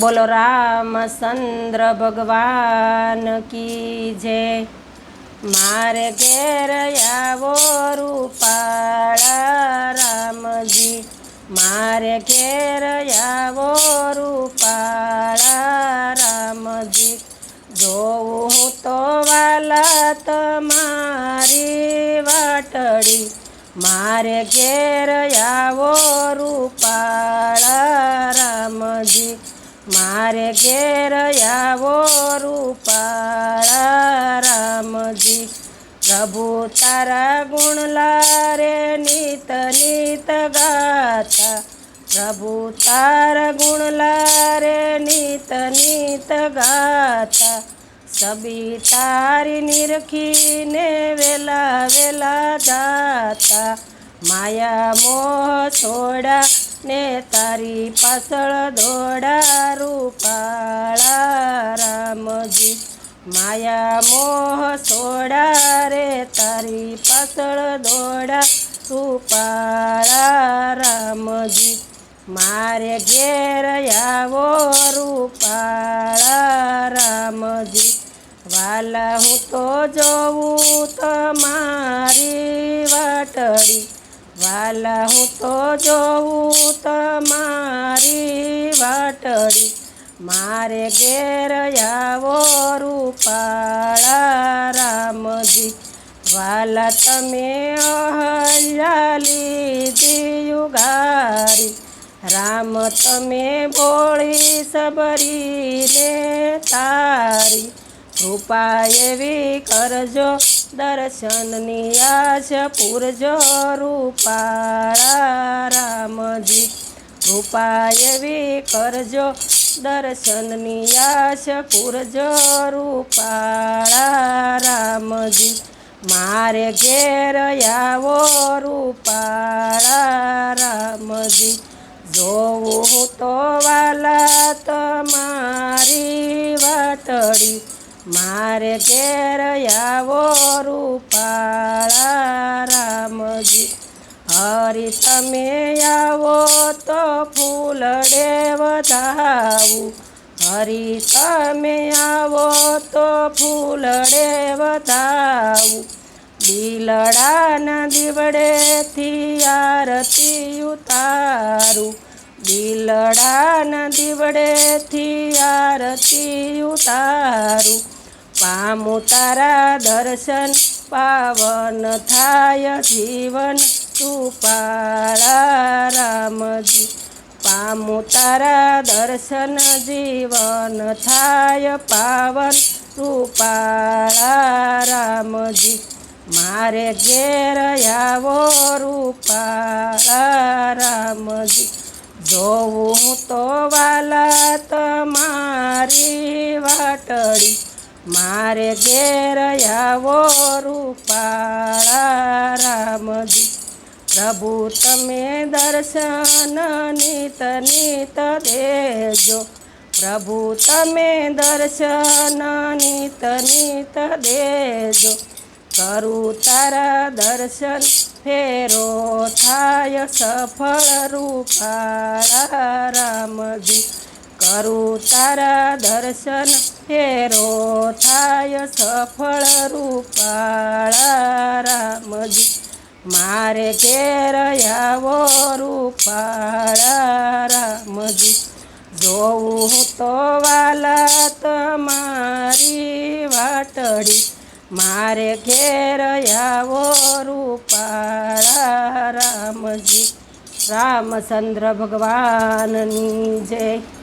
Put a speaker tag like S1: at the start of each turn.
S1: બોલો રામચંદ્ર ભગવાન કી જય. મારે ઘેર આવો રૂપાળા રામજી. મારે ઘેર આવો રૂપાળા રામજી. જોઉં હું તો વાલા તમારી વાટડી. મારે ઘેર આવો રૂપાળા રામજી. મારે ઘેર આવો રૂપાળા રામજી. પ્રભુ તારા ગુણ લારે નીત નીત ગાતા પ્રભુ તારા ગુણ લારે નીત નીત ગાતા સબી તારી નિરખીને વેલા વેલા જાતા. માયા મોહ છોડા ને તારી પાછળ દોડા રૂપાળા રામજી માયા મોહ છોડા રે, તારી પાછળ દોડા રૂપાળા રામજી મારે ઘેર આવો રૂપાળા રામજી વાલા હું તો જોઉં તમારી વાટડી. વાલા હું તો જોઉં તમારી વાટડી. મારે ઘેર આવો રૂપાળા રામજી. વાલા તમે અહલ્યા દિયુગારી રામ તમે બોળી સબરીને તારી. કૃપા એવી કરજો દર્શનની આશ પૂરજો રૂપાળા રામજી. રૂપાય એવી કરજો દર્શનની આશ પૂરજો રૂપાળા રામજી. મારે ઘેર આવો રૂપાળા રામજી. જોવું તો વાલા તમારી વાટડી મારે ઘેર આવો રૂપાળા રામજી. હરી તમે આવો તો ફૂલડે દેવતાવું હરી તમે આવો તો ફૂલડે દેવતાવું બિલડાના દીવડેથી આરતી ઉતારું. બિલડાના દીવડેથી આરતી ઉતારું. પામું તારા દર્શન પાવન થાય જીવન. રૂપાળા રામજી, પામું તારા દર્શન જીવન થાય પાવન. રૂપાળા રામજી, મારે ઘેર આવો રૂપાળા રામજી. જોવું તો વાલા તમારી વાટડી મારે ઘેર આવો રૂપાળા રામજી. પ્રભુ, તમે દર્શન નિત નિત દેજો. પ્રભુ, તમે દર્શન નિત નિત દેજો. કરું તારા દર્શન, ફેરો થાય સફળ રૂપાળા રામજી. કરું તારા દર્શન ફેરો થાય સફળ રૂપાળા રામજી. મારે ઘેર આવો રૂપાળા રામજી. જોઉં હું તો વાલા તમારી વાટડી. મારે ઘેર આવો રૂપાળા રામજી. રામચંદ્ર ભગવાનની જય.